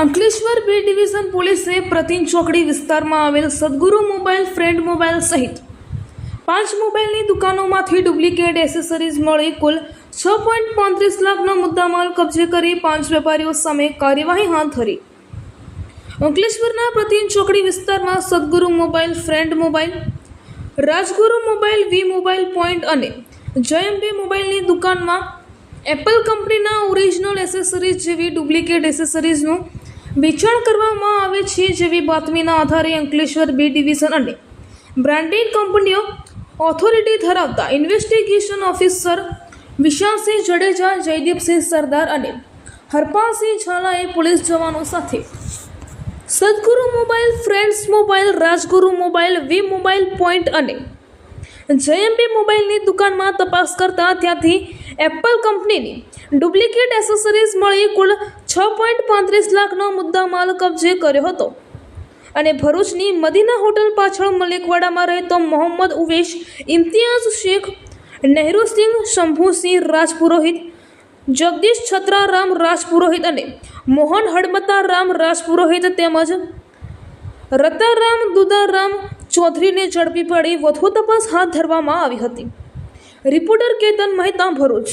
Station પોલીસે પ્રતિન ચોકડી વિસ્તારમાં આવેલ સદગુરુ મોબાઈલ, ફ્રેન્ડ મોબાઈલ સહિત પાંચ મોબાઈલની દુકાનોમાંથી ડુપ્લિકેટ એસેસરીઝ મળી કુલ છ પોઈન્ટ પાંત્રીસ લાખનો મુદ્દામાલ કબજે કરી પાંચ વેપારીઓ સામે કાર્યવાહી હાથ ધરી. અંકલેશ્વરના પ્રતિન ચોકડી વિસ્તારમાં Sadguru mobile, friend mobile, Rajguru mobile, V mobile point અને જયંબે મોબાઈલની દુકાનમાં એપલ કંપનીના ઓરિજિનલ એસેસરીઝ જેવી ડુપ્લિકેટ એસેસરીઝનું વેચાણ કરવામાં આવે છે જેવી બાતમીના આધારે અંકલેશ્વર બી ડિવિઝન અને બ્રાન્ડેડ કંપનીઓ ઓથોરિટી ધરાવતા ઇન્વેસ્ટિગેશન ઓફિસર વિશાલસિંહ જડેજા, જયદીપસિંહ સરદાર અને હરપાલસિંહ ઝાલાએ પોલીસ જવાનો સાથે Sadguru mobile, friends mobile, Rajguru mobile, V mobile point અને જયંબી મોબાઈલની દુકાનમાં તપાસ કરતા ત્યાંથી એપલ કંપનીની ડુપ્લિકેટ એસેસરીઝ મળી. કુલ છ પોઈન્ટ પાંત્રીસ લાખનો મુદ્દામાલ કબજે કર્યો હતો. અને ભરૂચની મદીના હોટલ પાછળ મલેકવાડામાં રહેતો મોહમ્મદ ઉવેશ, ઇમ્તિયાઝ શેખ નહેરુસિંહ શંભુસિંહ રાજપુરોહિત, જગદીશ છત્રારામ રાજપુરોહિત અને મોહન હડમતા રામ રાજપુરોહિત તેમજ રતારામ દુદારામ ચૌધરીને ઝડપી પાડી વધુ તપાસ હાથ ધરવામાં આવી હતી. રિપોર્ટર કેતન મહેતા, ભરૂચ.